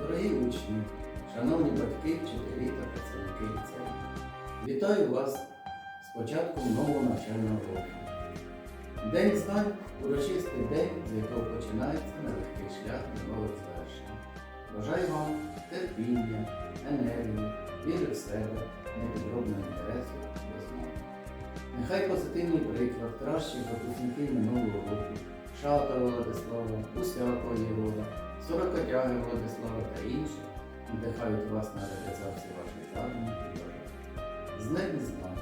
Дорогі учні, шановні батьки, вчителі та працівники ліцею, вітаю вас з початком нового навчального року. День знань урочистий день, з якого починається нелегкий шлях до нових звершень. Бажаю вам терпіння, енергії, віри в себе, непідробного інтересу до знань. Нехай позитивний приклад кращих випускників минулого року, Шата Владислава, Усякова Єгора, Сорокотяги Владислава та інші надихають вас на реалізацію ваших задумів і. З днем знань,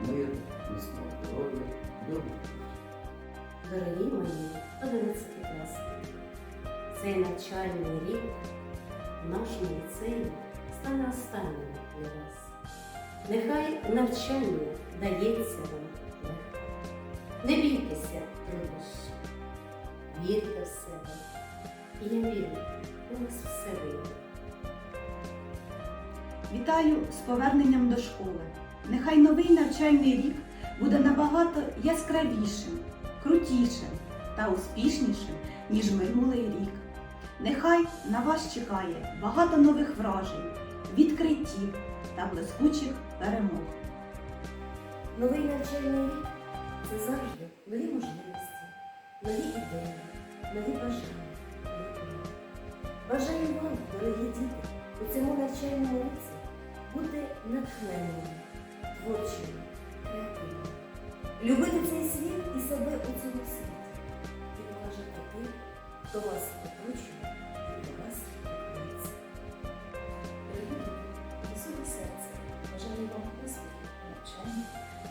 миру, міцного здоров'я, доброго. Дорогі мої 11 класники, цей навчальний рік в нашому ліцеї стане останнім для вас. Нехай навчання дається вам легко. Не бійтеся труднощів, вірте в себе. І я вірю, у вас все вийде. Вітаю з поверненням до школи. Нехай новий навчальний рік буде набагато яскравішим, крутішим та успішнішим, ніж минулий рік. Нехай на вас чекає багато нових вражень, відкриттів та блискучих перемог. Новий навчальний рік це завжди нові можливості, нові ідеї, нові бажання. Дорогі діти, у цьому навчальному році бути натхненними, творчими, креативними, любити цей світ і себе у цьому світі, і поважати тих, хто вас оточує і до вас рухається. Дорогі усього серця бажаю вам успіху у навчанні,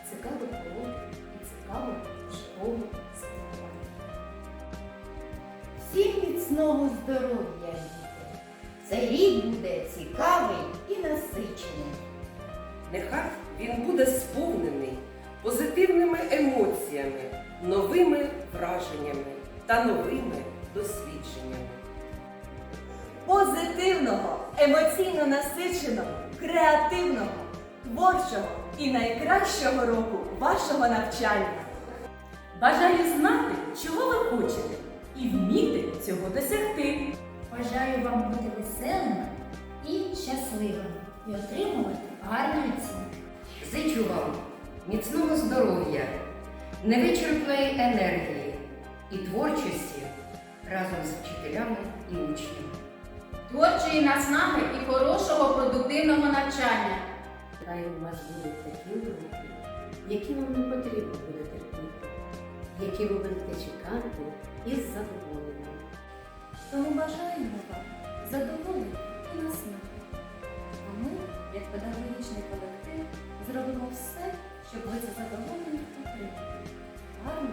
цікавих уроків і цікавого школи спілкування. Всім міцного здоров'я! Цей рік буде цікавий і насичений. Нехай він буде сповнений позитивними емоціями, новими враженнями та новими дослідженнями. позитивного, емоційно насиченого, креативного, творчого і найкращого року вашого навчання. Бажаю знати, чого ви хочете, і вміти цього досягти. Бажаю вам бути веселими і щасливими і отримувати гарні оцінки. Зичу вам міцного здоров'я, невичерпної енергії і творчості разом з вчителями і учнями. Творчої наснаги і хорошого продуктивного навчання. Хай у вас будуть такі уроки, які вам не потрібно буде терпіти, які ви будете чекати із задоволенням. Бажаємо вам задоволення і наснаги. А ми, як педагогічний колектив, зробимо все, щоб ви це задоволення отримали. Гарно